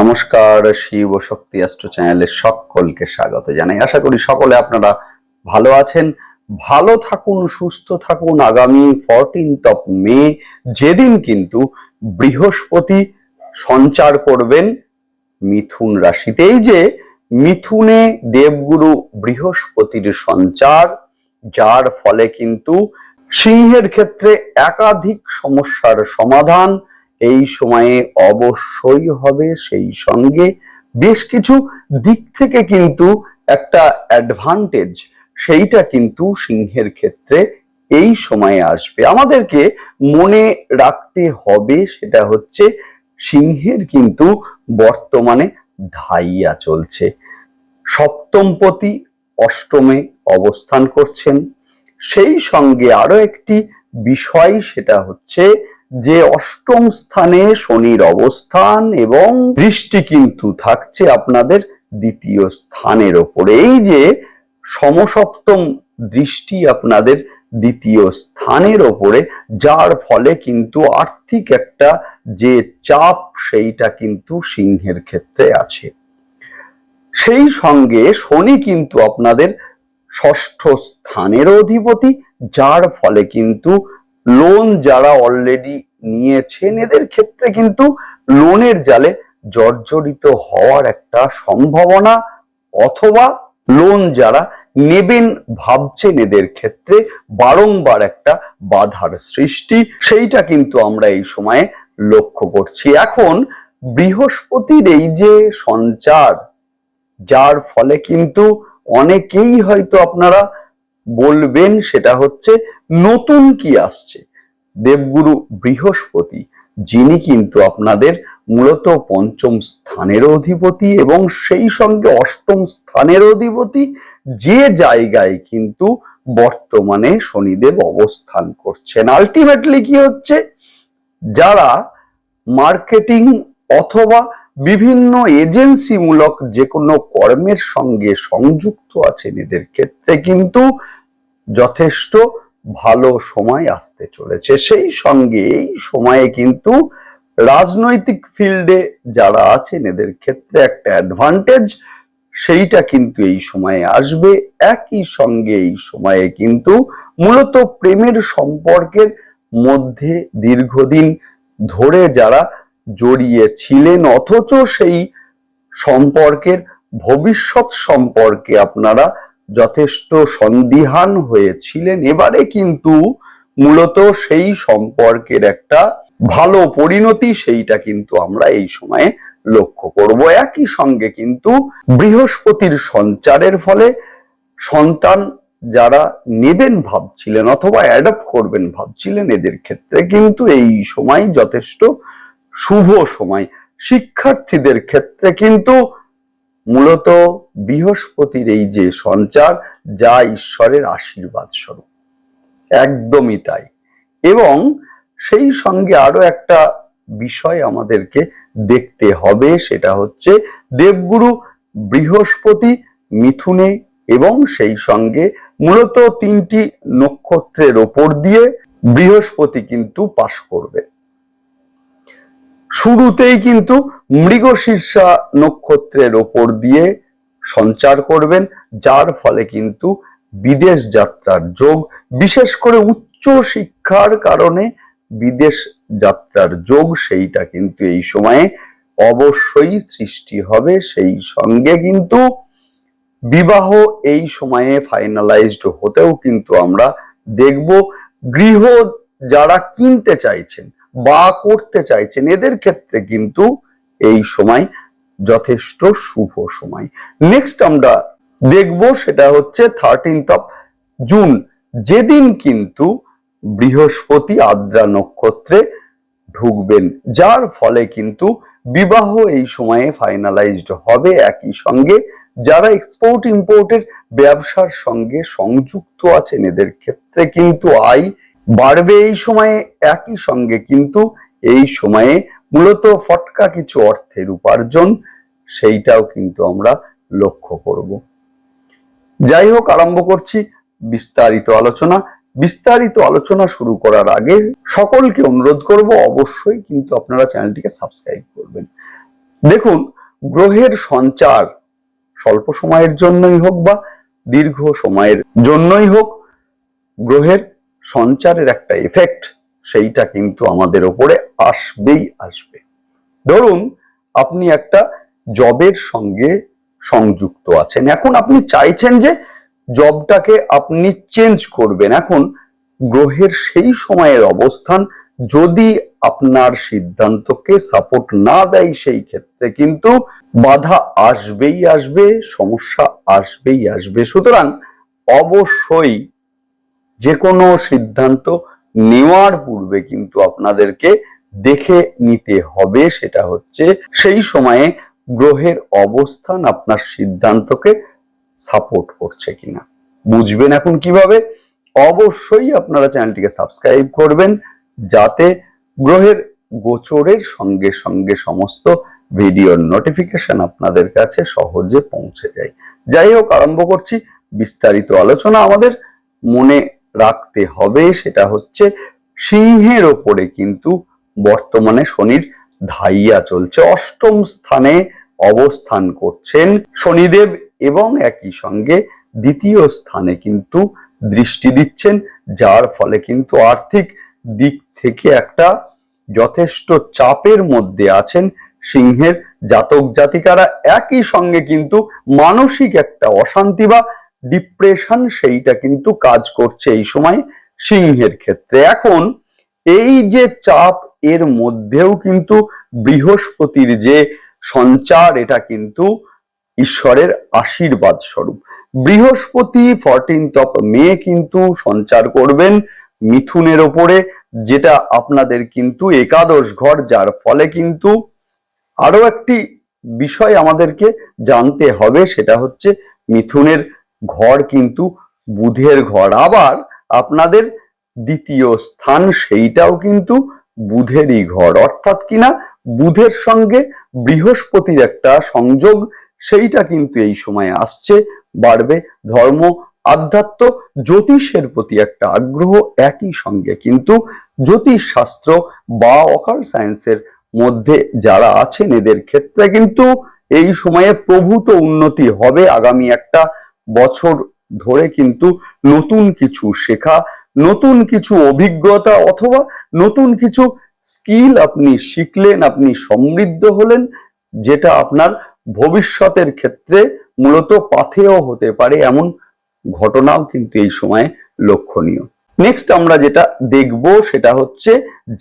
নমস্কার, শিব শক্তি অ্যাস্ট্রো চ্যানেলে সকলকে স্বাগত জানাই। আশা করি সকলে আপনারা ভালো আছেন, ভালো থাকুন, সুস্থ থাকুন। আগামী ফোরটিন্থ অফ মে যেদিন কিন্তু বৃহস্পতি সঞ্চার করবেন মিথুন রাশিতে। এই যে মিথুনে দেবগুরু বৃহস্পতির সঞ্চার, যার ফলে কিন্তু সিংহের ক্ষেত্রে একাধিক সমস্যার সমাধান এই সময়ে অবশ্যই হবে সেই সঙ্গে বেশ কিছু দিক থেকে কিন্তু একটা অ্যাডভান্টেজ সেইটা কিন্তু সিংহের ক্ষেত্রে এই সময়ে আসবে। আমাদেরকে মনে রাখতে হবে সেটা হচ্ছে সিংহের কিন্তু বর্তমানে ধাইয়া চলছে। সপ্তমপতি অষ্টমে অবস্থান করছেন। সেই সঙ্গে আরও একটি বিষয় সেটা হচ্ছে যে অষ্টম স্থানে শনির অবস্থান এবং দৃষ্টি কিন্তু থাকছে আপনাদের দ্বিতীয় স্থানের ওপরে এই যে সমসপ্তম দৃষ্টি আপনাদের দ্বিতীয় স্থানের ওপরে, যার ফলে কিন্তু আর্থিক একটা যে চাপ সেইটা কিন্তু সিংহের ক্ষেত্রে আছে। সেই সঙ্গে শনি কিন্তু আপনাদের ষষ্ঠ স্থানের অধিপতি, যার ফলে কিন্তু লোন যারা অলরেডি নিয়েছেন, এদের ক্ষেত্রে কিন্তু লোনের জালে জর্জরিত হওয়ার একটা সম্ভাবনা অথবা লোন যারা নেবেন ভাবছেন, এদের ক্ষেত্রে বারংবার একটা বাধার সৃষ্টি। সেইটা কিন্তু আমরা এই সময়ে লক্ষ্য করছি। এখন বৃহস্পতির এই যে সঞ্চার, যার ফলে কিন্তু অনেকেই হয়তো আপনারা বলবেন সেটা হচ্ছে, নতুন কি আসছে? দেবগুরু বৃহস্পতি, যিনি কিন্তু আপনাদের মূলত পঞ্চম স্থানের অধিপতি এবং সেই সঙ্গে অষ্টম স্থানের অধিপতি, যে জায়গায় কিন্তু বর্তমানে শনিদেব অবস্থান করছেন। আলটিমেটলি কি হচ্ছে? যারা মার্কেটিং অথবা বিভিন্ন এজেন্সিমূলক যে কোনো কর্মের সঙ্গে সংযুক্ত আছেন এদের ক্ষেত্রে কিন্তু যথেষ্ট ভালো সময় আসতে চলেছে। সেই সঙ্গে এই সময়ে কিন্তু রাজনৈতিক ফিল্ডে যারা আছেন এদের ক্ষেত্রে একটা অ্যাডভান্টেজ, সেইটা কিন্তু এই সময়ে আসবে। একই সঙ্গে এই সময়ে কিন্তু মূলত প্রেমের সম্পর্কের মধ্যে দীর্ঘদিন ধরে যারা জড়িয়ে ছিলেন অথচ সেই সম্পর্কের ভবিষ্যৎ সম্পর্কে আপনারা যথেষ্ট সন্দিহান হয়েছিলেন। এবারে কিন্তু মূলত সেই সম্পর্কের একটা ভালো পরিণতি সেইটা কিন্তু আমরা এই সময়ে লক্ষ্য করব। একই সঙ্গে কিন্তু বৃহস্পতির সঞ্চারের ফলে সন্তান যারা নেবেন ভাবছিলেন অথবা অ্যাডপ্ট করবেন ভাবছিলেন, এদের ক্ষেত্রে কিন্তু এই সময় যথেষ্ট শুভ সময়। শিক্ষার্থীদের ক্ষেত্রে কিন্তু মূলত বৃহস্পতির এই যে সঞ্চার, যা ঈশ্বরের আশীর্বাদ স্বরূপ। একদমই তাই। এবং সেই সঙ্গে আরও একটা বিষয় আমাদেরকে দেখতে হবে, সেটা হচ্ছে দেবগুরু বৃহস্পতি, মিথুনে এবং সেই সঙ্গে মূলত তিনটি নক্ষত্রের ওপর দিয়ে বৃহস্পতি কিন্তু পাশ করবে। শুরুতেই কিন্তু মৃগশীর্ষা নক্ষত্রের ওপর দিয়ে সঞ্চার করবেন, যার ফলে কিন্তু বিদেশ যাত্রার যোগ, বিশেষ করে উচ্চ শিক্ষার কারণে বিদেশ যাত্রার যোগ সেইটা কিন্তু এই সময়ে অবশ্যই সৃষ্টি হবে। সেই সঙ্গে কিন্তু বিবাহ এই সময়ে ফাইনালাইজড হতেও কিন্তু আমরা দেখব। গৃহ যারা কিনতে চাইছেন বা করতে চাইছেন, এদের ক্ষেত্রে কিন্তু এই সময় যথেষ্ট শুভ সময়। নেক্সট আমরা দেখব সেটা হচ্ছে থার্টিন্থ অফ জুন যেদিন কিন্তু বৃহস্পতি আদ্রা নক্ষত্রে ঢুকবেন, যার ফলে কিন্তু বিবাহ এই সময়ে ফাইনালাইজড হবে একই সঙ্গে। যারা এক্সপোর্ট ইম্পোর্টের ব্যবসার সঙ্গে সংযুক্ত আছেন, এদের ক্ষেত্রে কিন্তু আয় বাড়বে এই সময়ে একই সঙ্গে, কিন্তু এই সময়ে মূলত ফটকা কিছু অর্থের উপার্জন, সেইটাও কিন্তু আমরা লক্ষ্য করব। যাই হোক, আরম্ভ করছি বিস্তারিত আলোচনা। বিস্তারিত আলোচনা শুরু করার আগে সকলকে অনুরোধ করব, অবশ্যই কিন্তু আপনারা চ্যানেলটিকে সাবস্ক্রাইব করবেন। দেখুন, গ্রহের সঞ্চার স্বল্প সময়ের জন্যই হোক বা দীর্ঘ সময়ের জন্যই হোক, গ্রহের সঞ্চারের একটা এফেক্ট সেইটা কিন্তু আমাদের ওপরে আসবেই আসবে। ধরুন, আপনি একটা জবের সঙ্গে সংযুক্ত আছেন। এখন আপনি চাইছেন যে জবটাকে আপনি চেঞ্জ করবেন। এখন গ্রহের সেই সময়ের অবস্থান যদি আপনার সিদ্ধান্তকে সাপোর্ট না দেয় সেই ক্ষেত্রে কিন্তু বাধা আসবেই আসবে, সমস্যা আসবেই আসবে। সুতরাং অবশ্যই যে কোনো সিদ্ধান্ত নেওয়ার পূর্বে কিন্তু আপনাদেরকে দেখে নিতে হবে, সেটা হচ্ছে সেই সময়ে গ্রহের অবস্থান আপনার সিদ্ধান্তকে সাপোর্ট করছে কিনা। বুঝবেন এখন কীভাবে? অবশ্যই আপনারা চ্যানেলটিকে সাবস্ক্রাইব করবেন, যাতে গ্রহের গোচরের সঙ্গে সঙ্গে সমস্ত ভিডিওর নোটিফিকেশন আপনাদের কাছে সহজে পৌঁছে যায়। যাই হোক, আরম্ভ করছি বিস্তারিত আলোচনা। আমাদের মনে রাখতে হবে, সেটা হচ্ছে সিংহের ওপরে কিন্তু বর্তমানে শনির ধাইয়া চলছে। অষ্টম স্থানে অবস্থান করছেন শনিদেব এবং একই সঙ্গে দ্বিতীয় স্থানে কিন্তু দৃষ্টি দিচ্ছেন, যার ফলে কিন্তু আর্থিক দিক থেকে একটা যথেষ্ট চাপের মধ্যে আছেন সিংহের জাতক জাতিকারা একই সঙ্গে কিন্তু মানসিক একটা অশান্তি বা ডিপ্রেশন সেইটা কিন্তু কাজ করছে এই সময় সিংহের ক্ষেত্রে। এখন এই যে চাপ এর মধ্যেও কিন্তু বৃহস্পতির যে সঞ্চার, এটা কিন্তু ঈশ্বরের আশীর্বাদ স্বরূপ। বৃহস্পতি ফরটিন্থ অফ মে কিন্তু সঞ্চার করবেন মিথুনের ওপরে, যেটা আপনাদের কিন্তু একাদশ ঘর, যার ফলে কিন্তু আরও একটি বিষয় আমাদেরকে জানতে হবে, সেটা হচ্ছে মিথুনের ঘর কিন্তু বুধের ঘর। আবার আপনাদের দ্বিতীয় স্থান সেইটাও কিন্তু বুধেরই ঘর। অর্থাৎ কিনা বুধের সঙ্গে বৃহস্পতির একটা সংযোগ, সেইটা কিন্তু এই সময় আসছে, বাড়বে। ধর্ম, আধ্যাত্ম, জ্যোতিষের প্রতি একটা আগ্রহ একই সঙ্গে। কিন্তু জ্যোতিষ শাস্ত্র বা অকাল সায়েন্সের মধ্যে যারা আছেন, এদের ক্ষেত্রে কিন্তু এই সময়ে প্রভূত উন্নতি হবে। আগামী একটা বছর ধরে কিন্তু নতুন কিছু শেখা, নতুন কিছু অভিজ্ঞতা অথবা নতুন কিছু স্কিল আপনি শিখলেন, আপনি সমৃদ্ধ হলেন, যেটা আপনার ভবিষ্যতের ক্ষেত্রে মূলত পাথেয় হতে পারে এমন ঘটনাও কিন্তু এই সময়ে লক্ষণীয়। নেক্সট আমরা যেটা দেখব সেটা হচ্ছে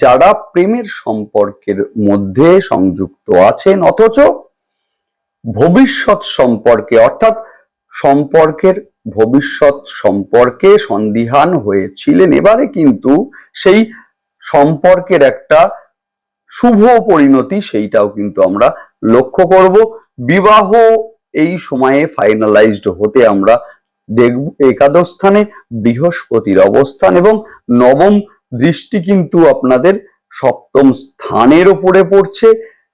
যারা প্রেমের সম্পর্কের মধ্যে সংযুক্ত আছেন অথচ ভবিষ্যৎ সম্পর্কে অর্থাৎ সম্পর্কের ভবিষ্যৎ সম্পর্কে সন্দিহান হয়েছিলেন। এবারে কিন্তু সেই সম্পর্কের একটা শুভ পরিণতি সেইটাও কিন্তু আমরা লক্ষ্য করব। বিবাহ এই সময়ে ফাইনালাইজড হতে আমরা দেখব। একাদশ স্থানে বৃহস্পতির অবস্থান এবং নবম দৃষ্টি কিন্তু আপনাদের সপ্তম স্থানের উপরে পড়ছে,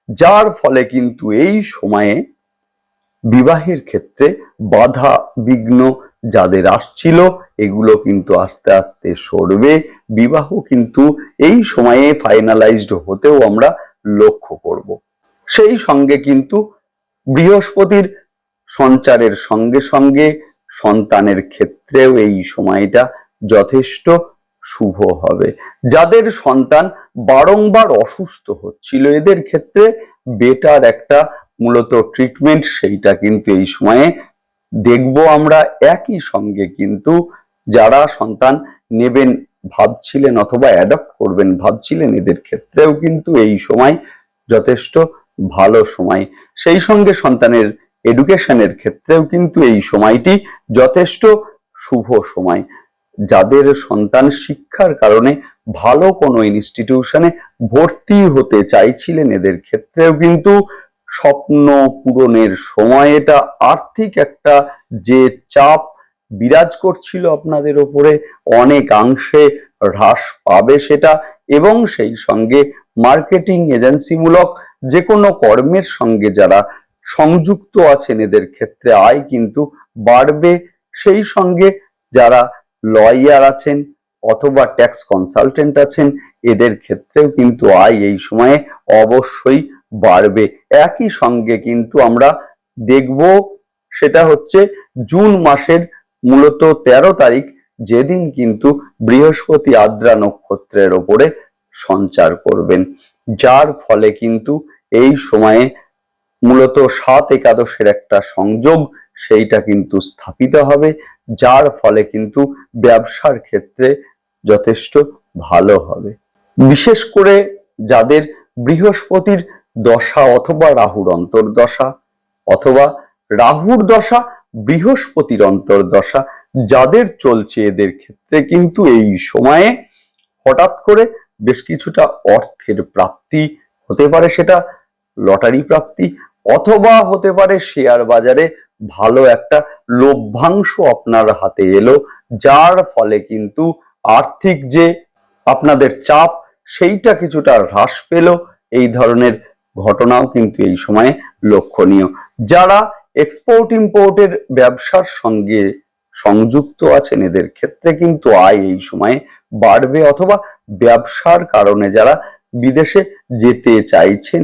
যার ফলে কিন্তু এই সময়ে বিবাহের ক্ষেত্রে বাধা বিঘ্ন যাদের আসছিল, এগুলো কিন্তু আস্তে আস্তে সরবে। বিবাহ কিন্তু এই সময়ে ফাইনালাইজড হতেও আমরা লক্ষ্য করব। সেই সঙ্গে কিন্তু বৃহস্পতির সঞ্চারের সঙ্গে সঙ্গে সন্তানের ক্ষেত্রেও এই সময়টা যথেষ্ট শুভ হবে। যাদের সন্তান বারংবার অসুস্থ হচ্ছিল, এদের ক্ষেত্রে বেটার একটা মূলত ট্রিটমেন্ট সেইটা কিন্তু এই সময়ে দেখব আমরা একই সঙ্গে, কিন্তু যারা সন্তান নেবেন ভাবছিলেন অথবা অ্যাডপ্ট করবেন ভাবছিলেন এদের ক্ষেত্রেও কিন্তু এই সময় যথেষ্ট ভালো সময়। সেই সঙ্গে সন্তানের এডুকেশনের ক্ষেত্রেও কিন্তু এই সময়টি যথেষ্ট শুভ সময়। যাদের সন্তান শিক্ষার কারণে ভালো কোনো ইনস্টিটিউশনে ভর্তি হতে চাইছিলেন এদের ক্ষেত্রেও কিন্তু স্বপ্ন পূরণের সময়। এটা আর্থিক একটা যে চাপ বিরাজ করছিল আপনাদের ওপরে অনেকাংশে হ্রাস পাবে সেটা এবং সেই সঙ্গে মার্কেটিং এজেন্সিমূলক যে কোনো কর্মের সঙ্গে যারা সংযুক্ত আছেন এদের ক্ষেত্রে আয় কিন্তু বাড়বে। সেই সঙ্গে যারা লয়ার আছেন অথবা ট্যাক্স কনসালটেন্ট আছেন, এদের ক্ষেত্রেও কিন্তু আয় এই সময়ে অবশ্যই বাড়বে। একই সঙ্গে কিন্তু আমরা দেখব সেটা হচ্ছে জুন মাসের মূলত তেরো তারিখ, যেদিন কিন্তু বৃহস্পতি আদ্রা নক্ষত্রের ওপরে সঞ্চার করবেন। যার ফলে কিন্তু এই সময়ে মূলত সাত একাদশের একটা সংযোগ সেইটা কিন্তু স্থাপিত হবে, যার ফলে কিন্তু ব্যবসার ক্ষেত্রে যথেষ্ট ভালো হবে। বিশেষ করে যাদের বৃহস্পতির দশা অথবা রাহুর অন্তর্দশা অথবা রাহুর দশা বৃহস্পতির অন্তর্দশা, যাদের চলছে এদের ক্ষেত্রে কিন্তু এই সময়ে হঠাৎ করে বেশ কিছুটা অর্থের প্রাপ্তি হতে পারে সেটা লটারি প্রাপ্তি অথবা হতে পারে শেয়ার বাজারে ভালো একটা লভ্যাংশ আপনার হাতে এলো, যার ফলে কিন্তু আর্থিক যে আপনাদের চাপ, সেইটা কিছুটা হ্রাস পেল। এই ধরনের ঘটনাও কিন্তু এই সময়ে লক্ষণীয়। যারা এক্সপোর্ট ইম্পোর্টের ব্যবসার সঙ্গে সংযুক্ত আছেন, এদের ক্ষেত্রে কিন্তু আয় এই সময়ে বাড়বে অথবা ব্যবসার কারণে যারা বিদেশে যেতে চাইছেন,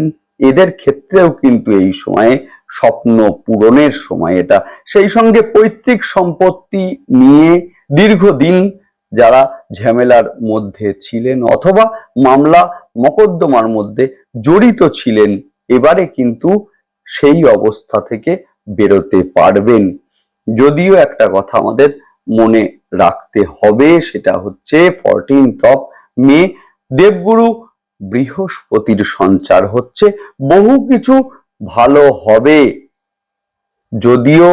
এদের ক্ষেত্রেও কিন্তু এই সময়ে স্বপ্ন পূরণের সময় এটা। সেই সঙ্গে পৈতৃক সম্পত্তি নিয়ে দীর্ঘদিন যারা ঝামেলার মধ্যে ছিলেন অথবা মামলা মকদ্দমার মধ্যে জড়িত ছিলেন, এবারে কিন্তু সেই অবস্থা থেকে বেরোতে পারবেন। যদিও একটা কথা আমাদের মনে রাখতে হবে, সেটা হচ্ছে ফরটিন্থ অফ মে দেবগুরু বৃহস্পতির সঞ্চার হচ্ছে, বহু কিছু ভালো হবে। যদিও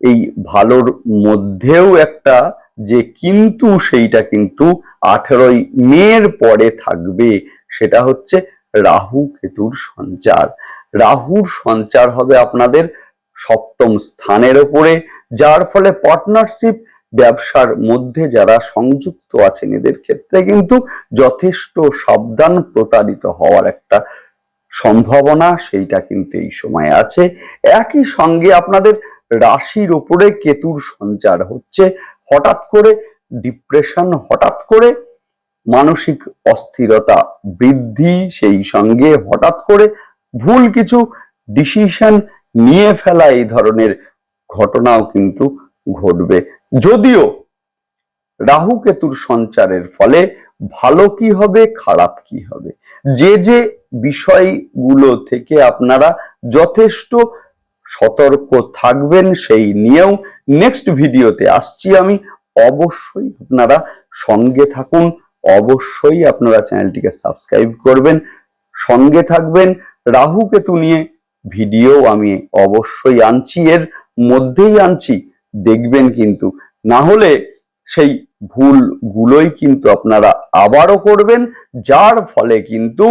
এই ভালোর মধ্যেও একটা যে কিন্তু সেইটা কিন্তু আঠেরোই মের পরে থাকবে সেটা হচ্ছে রাহু কেতুর সঞ্চার। রাহুর সঞ্চার হবে আপনাদের সপ্তম স্থানের ওপরে, যার ফলে পার্টনারশিপ ব্যবসার মধ্যে যারা সংযুক্ত আছেন, এদের ক্ষেত্রে কিন্তু যথেষ্ট সাবধান প্রতারিত হওয়ার একটা সম্ভাবনা সেইটা কিন্তু এই সময় আছে। একই সঙ্গে আপনাদের রাশির ওপরে কেতুর সঞ্চার হচ্ছে, হঠাৎ করে ডিপ্রেশন হঠাৎ করে মানসিক অস্থিরতা বৃদ্ধি সেই সঙ্গে হঠাৎ করে ভুল কিছু ডিসিশন নিয়ে ফেলা এই ধরনের ঘটনাও কিন্তু ঘটবে। যদিও রাহু কেতুর সঞ্চারের ফলে ভালো কি হবে, খারাপ কি হবে? যে যে বিষয়গুলো থেকে আপনারা যথেষ্ট সতর্ক থাকবেন সেই নিয়েও নেক্সট ভিডিওতে আসছি আমি। অবশ্যই আপনারা সঙ্গে থাকুন। অবশ্যই আপনারা চ্যানেলটিকে সাবস্ক্রাইব করবেন, সঙ্গে থাকবেন রাহু কেতু নিয়ে ভিডিও আমি অবশ্যই আনছি, এর মধ্যেই আনছি, দেখবেন কিন্তু। না হলে সেই ভুলগুলোই কিন্তু আপনারা আবারও করবেন, যার ফলে কিন্তু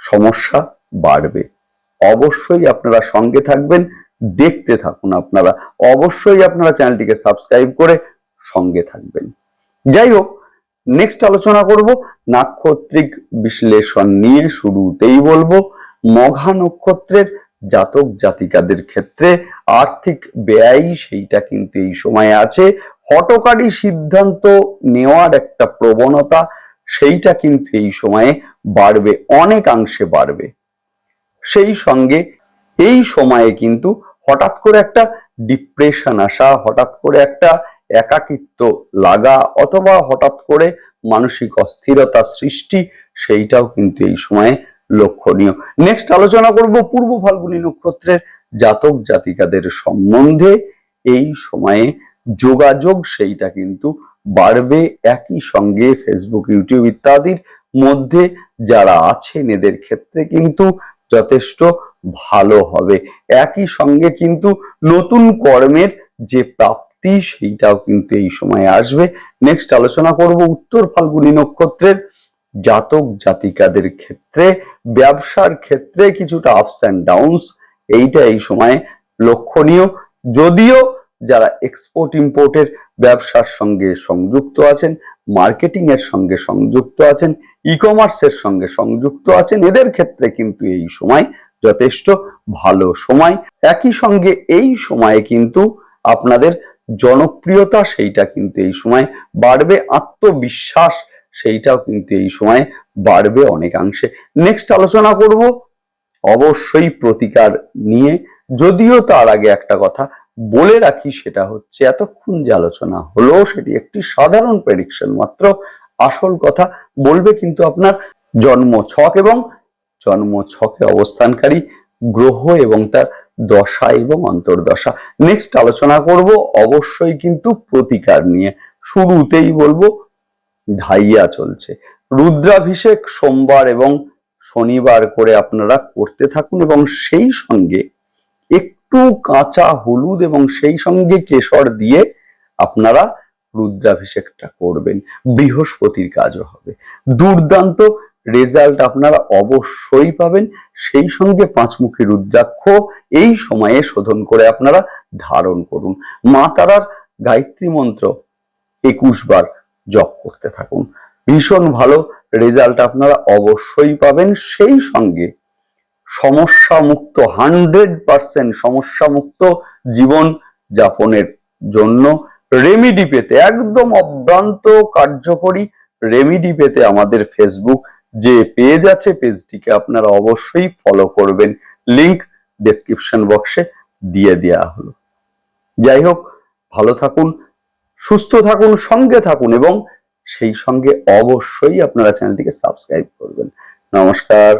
সমস্যা বাড়বে। অবশ্যই আপনারা সঙ্গে থাকবেন, দেখতে থাকুন আপনারা। অবশ্যই আপনারা চ্যানেলটিকে সাবস্ক্রাইব করে সঙ্গে থাকবেন। যাই হোক নেক্সট আলোচনা করব। নাক্ষত্রিক বিশ্লেষণ নিয়ে শুরুতেই বলব, মঘা নক্ষত্রের জাতক জাতিকাদের ক্ষেত্রে আর্থিক ব্যয় সেইটা কিন্তু এই সময়ে আছে। হটকারী সিদ্ধান্ত নেওয়ার একটা প্রবণতা সেইটা কিন্তু এই সময়ে বাড়বে, অনেকাংশে বাড়বে। সেই সঙ্গে এই সময়ে কিন্তু হঠাৎ করে একটা ডিপ্রেশন আসা, হঠাৎ করে একটা একাকিত্ব, লাগা অথবা হঠাৎ করে মানসিক অস্থিরতা সৃষ্টি, সেইটাও কিন্তু এই সময়ে লক্ষণীয়। নেক্সট আলোচনা করব পূর্ব ফাল্গুনী নক্ষত্রের জাতক জাতিকাদের সম্বন্ধে। এই সময়ে যোগাযোগ সেইটা কিন্তু বাড়বে একই সঙ্গে ফেসবুক ইউটিউব ইত্যাদির মধ্যে। যারা আছেন এদের ক্ষেত্রে কিন্তু যথেষ্ট ভালো হবে। একই সঙ্গে কিন্তু নতুন কর্মের যে প্রাপ্তি সেইটাও কিন্তু এই সময়ে আসবে। নেক্সট আলোচনা করব উত্তর ফাল্গুনী নক্ষত্রের। জাতক জাতিকাদের ক্ষেত্রে, ব্যবসার ক্ষেত্রে কিছুটা আপস অ্যান্ড ডাউনস এইটা এই সময়ে লক্ষণীয়। যদিও যারা এক্সপোর্ট ইম্পোর্টের ব্যবসার সঙ্গে সংযুক্ত আছেন মার্কেটিং এর সঙ্গে সংযুক্ত আছেন ই কমার্সের সঙ্গে সংযুক্ত আছেন, এদের ক্ষেত্রে কিন্তু এই সময় যথেষ্ট ভালো সময়। একই সঙ্গে এই সময়ে কিন্তু আপনাদের জনপ্রিয়তা সেইটা কিন্তু এই সময় বাড়বে, আত্মবিশ্বাস সেইটাও কিন্তু এই সময় বাড়বে অনেকাংশে। নেক্সট আলোচনা করব অবশ্যই প্রতিকার নিয়ে। যদিও তার আগে একটা কথা বলে রাখি, সেটা হচ্ছে এতক্ষণ যে আলোচনা হলো, সেটি একটি সাধারণ প্রেডিকশন মাত্র। আসল কথা বলবে কিন্তু আপনার জন্ম ছক এবং জন্ম ছকে অবস্থানকারী গ্রহ এবং তার দশা এবং অন্তর্দশা। নেক্সট আলোচনা করব, অবশ্যই কিন্তু প্রতিকার নিয়ে। শুরুতেই বলব, ঢাইয়া চলছে। রুদ্রাভিষেক সোমবার এবং শনিবার করে আপনারা করতে থাকুন এবং সেই সঙ্গে একটু কাঁচা হলুদ এবং সেই সঙ্গে কেশর দিয়ে আপনারা রুদ্রাভিষেকটা করবেন। বৃহস্পতির কাজও হবে। দুর্দান্ত রেজাল্ট আপনারা অবশ্যই পাবেন। সেই সঙ্গে পাঁচমুখী রুদ্রাক্ষ এই সময়ে শোধন করে আপনারা ধারণ করুন। মা তারার গায়ত্রী মন্ত্র একুশ বার জপ করতে থাকুন। ভীষণ ভালো রেজাল্ট আপনারা অবশ্যই পাবেন। সেই সঙ্গে সমস্যা মুক্ত হান্ড্রেড পার্সেন্ট সমস্যা মুক্ত জীবন যাপনের জন্য রেমিডি পেতে একদম অভ্রান্ত কার্যকরী রেমিডি পেতে আমাদের ফেসবুক যে পেজ আছে পেজটিকে আপনারা অবশ্যই ফলো করবেন। লিংক ডেসক্রিপশন বক্সে দিয়ে দেওয়া হলো। যাই হোক, ভালো থাকুন, সুস্থ থাকুন, সঙ্গে থাকুন এবং সেই সঙ্গে অবশ্যই আপনারা চ্যানেলটিকে সাবস্ক্রাইব করবেন। নমস্কার।